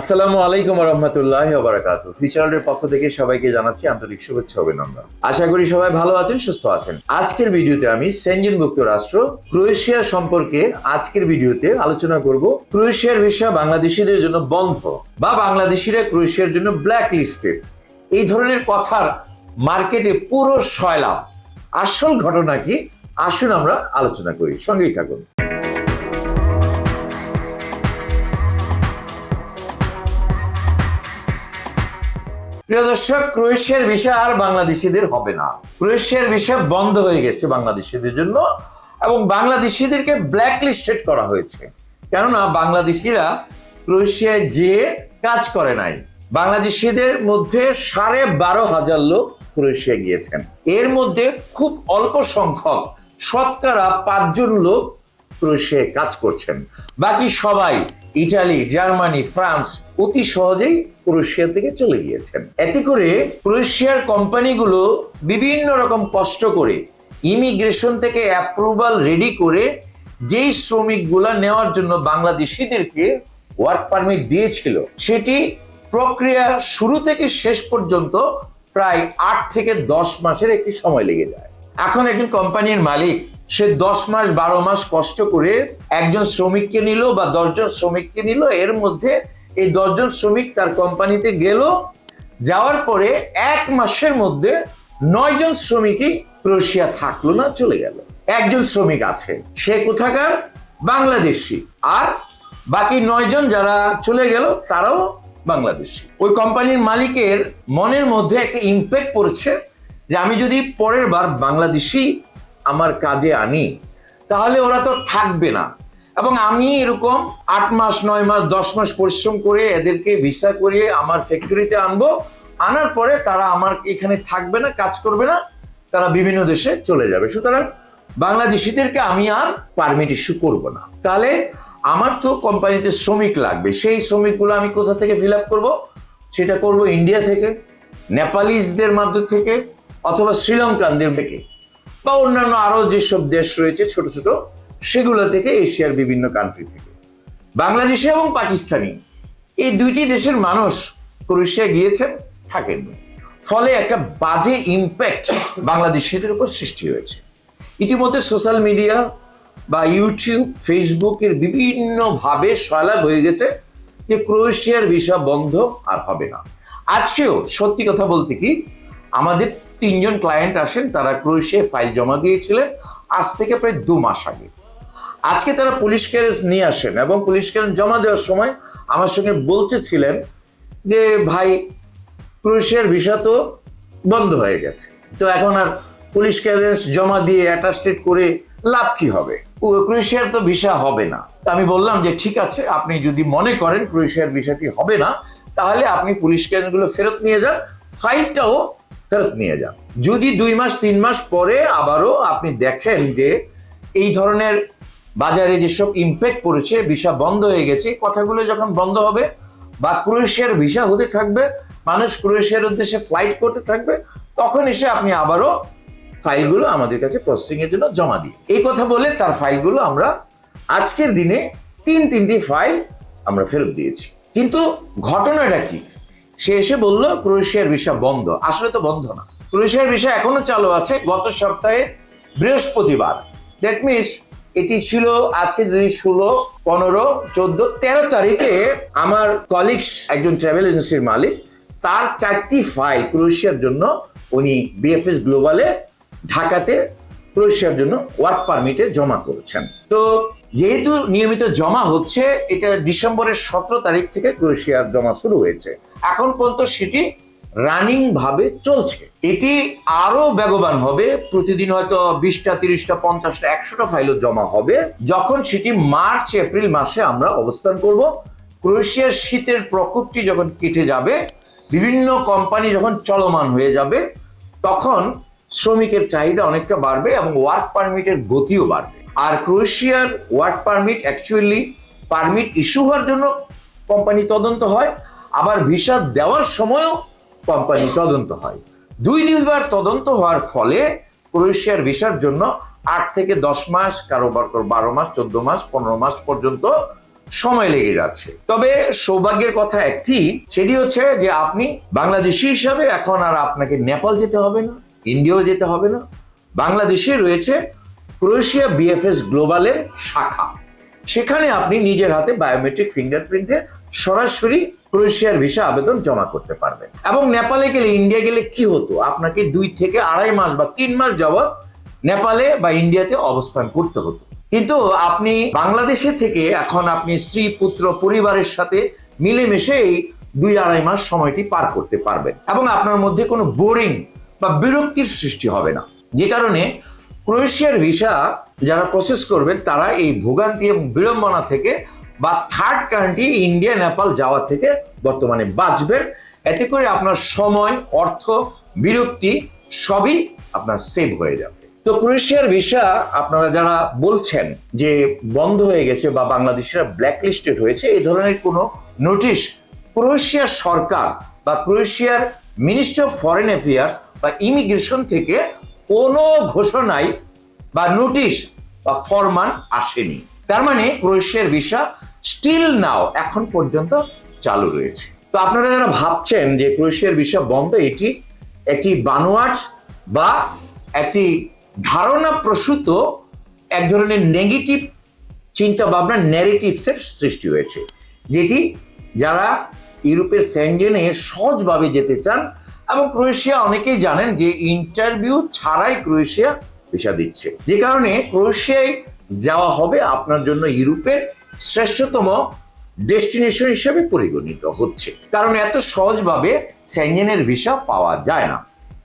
আসসালামু আলাইকুম রহমতুল্লাহ বারাকাত ফিচারের পক্ষ থেকে সবাইকে জানাচ্ছি আন্তরিক শুভেচ্ছা অভিনন্দন। আশা করি সবাই ভালো আছেন, সুস্থ আছেন। আজকের ভিডিওতে আমি সেনজেনভুক্ত রাষ্ট্র ক্রোয়েশিয়া সম্পর্কে আজকের ভিডিওতে আলোচনা করব ক্রোয়েশিয়ার ভিসা বাংলাদেশিদের জন্য বন্ধ বা বাংলাদেশিরা ক্রোয়েশিয়ার জন্য ব্ল্যাক লিস্টেড এই ধরনের কথার মার্কেটে পুরো সয়লাভ আসল ঘটনা কি? আসুন আমরা আলোচনা করি। সঙ্গেই থাকুন। প্রিয় দর্শক, ক্রোয়েশিয়ার ভিসা আর বাংলাদেশিদের হবে না। ক্রোয়েশিয়ার ভিসা বন্ধ হয়ে গেছে বাংলাদেশিদের জন্য এবং বাংলাদেশিদেরকে ব্ল্যাক লিস্টেড করা হয়েছে। কেননা বাংলাদেশিরা ক্রোয়েশিয়ায় যেয়ে কাজ করে নাই। বাংলাদেশিদের মধ্যে সাড়ে বারো হাজার লোক ক্রোয়েশিয়া গিয়েছেন। এর মধ্যে খুব অল্প সংখ্যক শতকরা পাঁচজন লোক ক্রোয়েশিয়ায় কাজ করছেন। বাকি সবাই ইটালি, জার্মানি, ফ্রান্স অতি সহজেই ক্রোয়েশিয়া থেকে চলে গিয়েছেন। এতে করে ক্রোয়েশিয়ার কোম্পানিগুলো বিভিন্ন রকম কষ্ট করে ইমিগ্রেশন থেকে অ্যাপ্রুভাল রেডি করে যেই শ্রমিকগুলা নেওয়ার জন্য বাংলাদেশিদেরকে ওয়ার্ক পারমিট দিয়েছিল, সেটি প্রক্রিয়া শুরু থেকে শেষ পর্যন্ত প্রায় আট থেকে দশ মাসের একটি সময় লেগে যায়। এখন একজন কোম্পানির মালিক সে দশ মাস, বারো মাস কষ্ট করে একজন শ্রমিককে নিল বা দশজন শ্রমিককে নিল। এর মধ্যে এই দশজন শ্রমিক তার কোম্পানিতে গেল। যাওয়ার পরে এক মাসের মধ্যে নয়জন শ্রমিকই ক্রোয়েশিয়া থাকল না, চলে গেল। একজন শ্রমিক আছে, সে কোথাকার? বাংলাদেশি। আর বাকি নয়জন যারা চলে গেল, তারাও বাংলাদেশি। ওই কোম্পানির মালিকের মনের মধ্যে একটা ইম্প্যাক্ট পড়ছে যে আমি যদি পরের বার বাংলাদেশি আমার কাজে আনি, তাহলে ওরা তো থাকবে না। এবং আমি এরকম আট মাস, নয় মাস, দশ মাস পরিশ্রম করে এদেরকে ভিসা করিয়ে আমার ফ্যাক্টরিতে আনব, আনার পরে তারা আমার এখানে থাকবে না, কাজ করবে না, তারা বিভিন্ন দেশে চলে যাবে। সুতরাং বাংলাদেশিদেরকে আমি আর পারমিট ইস্যু করব না। তাহলে আমার তো কোম্পানিতে শ্রমিক লাগবে, সেই শ্রমিকগুলো আমি কোথা থেকে ফিল আপ করব? সেটা করব ইন্ডিয়া থেকে নেপালিজদের মাধ্যম থেকে, অথবা শ্রীলঙ্কানদের থেকে। বা অন্যান্য আরও যেসব দেশ রয়েছে ছোট ছোট, সেগুলো থেকে এশিয়ার বিভিন্ন কান্ট্রি থেকে। বাংলাদেশি এবং পাকিস্তানি, এই দুইটি দেশের মানুষ ক্রোয়েশিয়া গিয়েছেন, থাকেন। ফলে একটা বাজে ইম্প্যাক্ট বাংলাদেশিদের উপর সৃষ্টি হয়েছে। ইতিমধ্যে সোশ্যাল মিডিয়া বা ইউটিউব ফেসবুকের বিভিন্নভাবে সয়লাভ হয়ে গেছে যে ক্রোয়েশিয়ার ভিসা বন্ধ আর হবে না। আজকেও সত্যি কথা বলতে কি, আমাদের তিনজন ক্লায়েন্ট আসেন, তারা ক্রোয়েশিয়ায় ফাইল জমা দিয়েছিলেন, আজ থেকে প্রায় দু মাস আগে। আজকে তারা পুলিশ ক্যারেজ নিয়ে আসেন এবং পুলিশ ক্যারেজ জমা দেওয়ার সময় আমার সঙ্গে বলতেছিলেন যে, ভাই, ক্রোয়েশিয়ার ভিসা তো বন্ধ হয়ে গেছে। তো এখন আর পুলিশ ক্যারেজ জমা দিয়ে অ্যাটাস্টেড করে লাভ কি হবে? ক্রোয়েশিয়ার তো ভিসা হবে না। আমি বললাম যে, ঠিক আছে, আপনি যদি মনে করেন ক্রোয়েশিয়ার ভিসাটি হবে না, তাহলে আপনি পুলিশ ক্যারেজগুলো ফেরত নিয়ে যান। ফাইলটাও ফেরত নিয়ে যান। যদি দুই মাস, তিন মাস পরে আবারও আপনি দেখেন যে এই ধরনের বাজারে যেসব ইম্প্যাক্ট পড়েছে, ভিসা বন্ধ হয়ে গেছে কথাগুলো যখন বন্ধ হবে বা ক্রোয়েশিয়ার ভিসা হতে থাকবে, মানুষ ক্রোয়েশিয়ার উদ্দেশ্যে ফ্লাইট করতে থাকবে, তখন এসে আপনি আবারও ফাইলগুলো আমাদের কাছে প্রসেসিং এর জন্য জমা দিই এই কথা বলে তার ফাইলগুলো আমরা আজকের দিনে তিন, তিনটি ফাইল আমরা ফেরত দিয়েছি। কিন্তু ঘটনাটা কি? সে এসে বলল, ক্রোয়েশিয়ার ভিসা বন্ধ। আসলে তো বন্ধ না। ক্রোয়েশিয়ার ভিসা এখনও চালু আছে গত সপ্তাহে বৃহস্পতিবার। দ্যাট মিনস এটি ছিল আজকে যদি ষোলো, পনেরো, চোদ্দ, তেরো তারিখে আমার কলিগস একজন ট্রাভেল এজেন্সির মালিক, তার চারটি ফাইল ক্রোয়েশিয়ার জন্য উনি বিএফএস গ্লোবালে ঢাকাতে ক্রোয়েশিয়ার জন্য ওয়ার্ক পারমিটে জমা করেছেন। তো যেহেতু নিয়মিত জমা হচ্ছে, এটা ডিসেম্বরের সতেরো তারিখ থেকে ক্রোয়েশিয়ার জমা শুরু হয়েছে। এখন পর্যন্ত সেটি রানিং ভাবে চলছে। এটি আরও বেগবান হবে, প্রতিদিন হয়তো বিশটা, তিরিশটা, পঞ্চাশটা, একশোটা ফাইলও জমা হবে। যখন সেটি মার্চ, এপ্রিল মাসে আমরা অবস্থান করব, ক্রোয়েশিয়ার শীতের প্রকোপটি যখন কেটে যাবে, বিভিন্ন কোম্পানি যখন চলমান হয়ে যাবে, তখন শ্রমিকের চাহিদা অনেকটা বাড়বে এবং ওয়ার্ক পারমিটের গতিও বাড়বে। আর ক্রোয়েশিয়ার work permit actually permit issue হওয়ার জন্য কোম্পানি তদন্ত হয়। আবার ভিসা দেওয়ার সময়ও কোম্পানি তদন্ত হয়। দুই দুইবার তদন্ত হওয়ার ফলে ক্রোয়েশিয়ার ভিসার জন্য আট থেকে দশ মাস, কারও বারো মাস, চোদ্দ মাস, পনেরো মাস পর্যন্ত সময় লেগে যাচ্ছে। তবে সৌভাগ্যের কথা একটি, সেটি হচ্ছে যে আপনি বাংলাদেশি হিসাবে এখন আর আপনাকে নেপাল যেতে হবে না, ইন্ডিয়াও যেতে হবে না। বাংলাদেশে রয়েছে ক্রোয়েশিয়া বিএফএস গ্লোবালের শাখা। সেখানে আপনি নিজের হাতে বায়োমেট্রিক ফিঙ্গারপ্রিন্টে সরাসরি ক্রোয়েশিয়ার ভিসা আবেদন জমা করতে পারবেন এবং নেপালে গেলে ইন্ডিয়া গেলে কি হতো? আপনাকে দুই থেকে আড়াই মাস বা তিন মাস যাবৎ নেপালে বা ইন্ডিয়াতে অবস্থান করতে হতো। কিন্তু আপনি বাংলাদেশে থেকে এখন আপনি স্ত্রী, পুত্র, পরিবারের সাথে মিলেমিশে এই দুই আড়াই মাস সময়টি পার করতে পারবেন। এবং আপনার মধ্যে কোনো বোরিং বা বিরক্তির সৃষ্টি হবে না। যে কারণে ক্রোয়েশিয়ার ভিসা যারা প্রসেস করবেন, তারা এই ভোগান্তি এবং বিড়ম্বনা থেকে বা থার্ড কান্ট্রি ইন্ডিয়া নেপাল যাওয়া থেকে বর্তমানে বাঁচবেন। এতে করে আপনার সময়, অর্থ, বিরক্তি সবই আপনার সেভ হয়ে যাবে। তো ক্রোয়েশিয়ার ভিসা আপনারা যারা বলছেন যে বন্ধ হয়ে গেছে বা বাংলাদেশিরা ব্ল্যাক লিস্টেড হয়েছে এই ধরনের কোনো নোটিশ ক্রোয়েশিয়ার সরকার বা ক্রোয়েশিয়ার মিনিস্ট্রি অফ ফরেন অ্যাফেয়ার্স বা ইমিগ্রেশন থেকে কোনো ঘোষণাই বা নোটিশ বা ফরমান আসেনি। তার মানে ক্রোয়েশিয়ার ভিসা স্টিল নাও এখন পর্যন্ত চালু রয়েছে। তো আপনারা যারা ভাবছেন যে ক্রোয়েশিয়ার ভিসা বন্ধ, এটি একটি বানোয়াট বা একটি ধারণা প্রসূত এক ধরনের নেগেটিভ চিন্তা ভাবনা ন্যারেটিভসের সৃষ্টি হয়েছে। যেটি যারা ইউরোপের সেনজেনে সহজভাবে যেতে চান এবং ক্রোয়েশিয়া, অনেকেই জানেন যে ইন্টারভিউ ছাড়াই ক্রোয়েশিয়া ভিসা দিচ্ছে। যে কারণে ক্রোয়েশিয়ায় যাওয়া হবে আপনার জন্য ইউরোপের শ্রেষ্ঠতম ডেস্টিনেশন হিসেবে পরিগণিত হচ্ছে। কারণ এত সহজভাবে সেনজেনের ভিসা পাওয়া যায় না।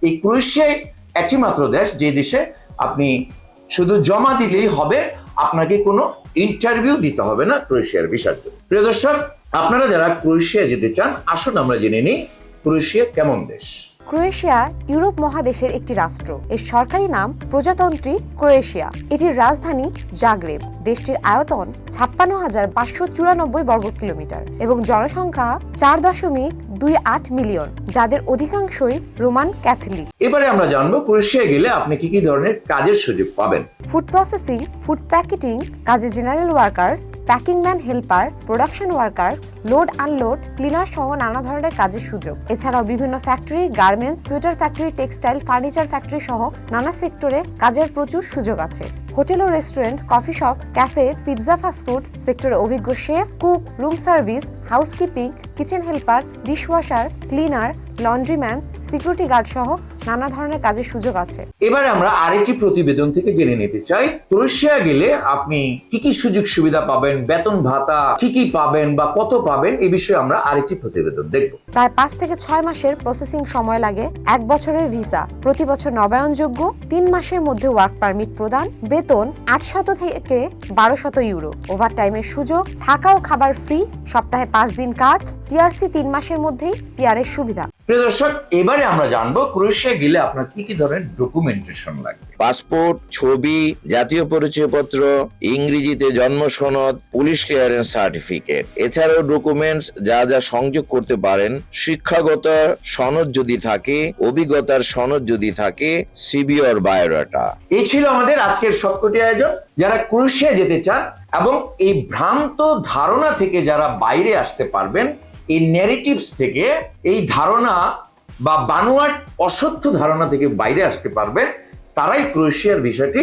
এই ক্রোয়েশিয়ায় একটি মাত্র দেশ, যে দেশে আপনি শুধু জমা দিলেই হবে, আপনাকে কোনো ইন্টারভিউ দিতে হবে না ক্রোয়েশিয়ার ভিসার জন্য। প্রিয় দর্শক, আপনারা যারা ক্রোয়েশিয়া যেতে চান, আসুন আমরা জেনে নিই ক্রোয়েশিয়া কেমন দেশ। ক্রোয়েশিয়া ইউরোপ মহাদেশের একটি রাষ্ট্র। এর সরকারি নাম প্রজাতন্ত্রী ক্রোয়েশিয়া। এটির রাজধানী জাগরেব। দেশটির আয়তন ছাপ্পান্ন হাজার পাঁচশো চুরানব্বই বর্গ কিলোমিটার এবং জনসংখ্যা চার দশমিক দুই আট মিলিয়ন যাদের অধিকাংশই রোমান ক্যাথলিক। এবারে আমরা জানব ক্রোয়েশিয়া গেলে আপনি কি কি ধরনের কাজের সুযোগ পাবেন। ফুড প্রসেসিং ফুড প্যাকেটিং কাজে general workers packing man helper production workers load unload cleaner সহ নানা ধরনের কাজের সুযোগ। এছাড়াও বিভিন্ন factory garments sweater factory textile furniture factory সহ নানা সেক্টরে কাজের প্রচুর সুযোগ আছে। হোটেল ও restaurant, coffee shop, cafe, pizza fast food সেক্টরে অভিজ্ঞ chef, cook, room service, housekeeping, kitchen helper, dishwasher, cleaner, laundryman, security guard সহ নানা ধরনের কাজের সুযোগ আছে। এবারে আমরা আরেকটি প্রতিবেদন থেকে জেনে নিতে চাই। ক্রোয়েশিয়া গেলে আপনি কি কি সুযোগ সুবিধা পাবেন? বেতন ভাতা কি কি পাবেন বা কত পাবেন? এই বিষয়ে আমরা আরেকটি প্রতিবেদন দেখব। প্রায় পাঁচ থেকে ছয় মাসের প্রসেসিং সময় লাগে এক বছরের ভিসা প্রতি বছর নবায়নযোগ্য তিন মাসের মধ্যে ওয়ার্ক পারমিট প্রদান বেতন আটশত থেকে বারোশত ইউরো ওভার ওভারটাইমের সুযোগ থাকা ও খাবার ফ্রি সপ্তাহে পাঁচ দিন কাজ টিআরসি তিন মাসের মধ্যেই পিআরের সুবিধা। প্রিয় দর্শক এবারে আমরা জানব ক্রোয়েশিয়া গেলে আপনার কি কি ধরনের ডকুমেন্টেশন লাগবে। পাসপোর্ট ছবি জাতীয় পরিচয়পত্র ইংরেজিতে জন্ম সনদ পুলিশ ক্লিয়ারেন্স সার্টিফিকেট এছাড়াও ডকুমেন্টস যা যা সংযোগ করতে পারেন শিক্ষাগত সনদ যদি থাকে অভিজ্ঞতার সনদ যদি থাকে সিবিওর বায়োডাটা এই ছিল আমাদের আজকের সবকটি আয়োজন। যারা ক্রোয়েশিয়া যেতে চান এবং এই ভ্রান্ত ধারণা থেকে যারা বাইরে আসতে পারবেন এই ন্যারেটিভস থেকে এই ধারণা বা বানোয়াট অসত্য ধারণা থেকে বাইরে আসতে পারবেন, তারাই ক্রোয়েশিয়ার বিষয়টি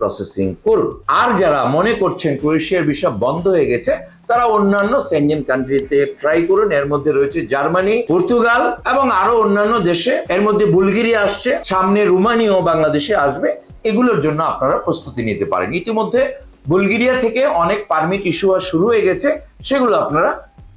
প্রসেসিং করুন আর যারা মনে করছেন ক্রোয়েশিয়ার বিষয় বন্ধ হয়ে গেছে, তারা অন্যান্য সেনজেন কান্ট্রিতে ট্রাই করুন। এর মধ্যে রয়েছে জার্মানি, পর্তুগাল এবং আরও অন্যান্য দেশে। এর মধ্যে বুলগেরিয়া আসছে, সামনে রুমানিও বাংলাদেশে আসবে। এগুলোর জন্য আপনারা প্রস্তুতি নিতে পারেন। ইতিমধ্যে বুলগেরিয়া থেকে অনেক পারমিট ইস্যু শুরু হয়ে গেছে, সেগুলো আপনারা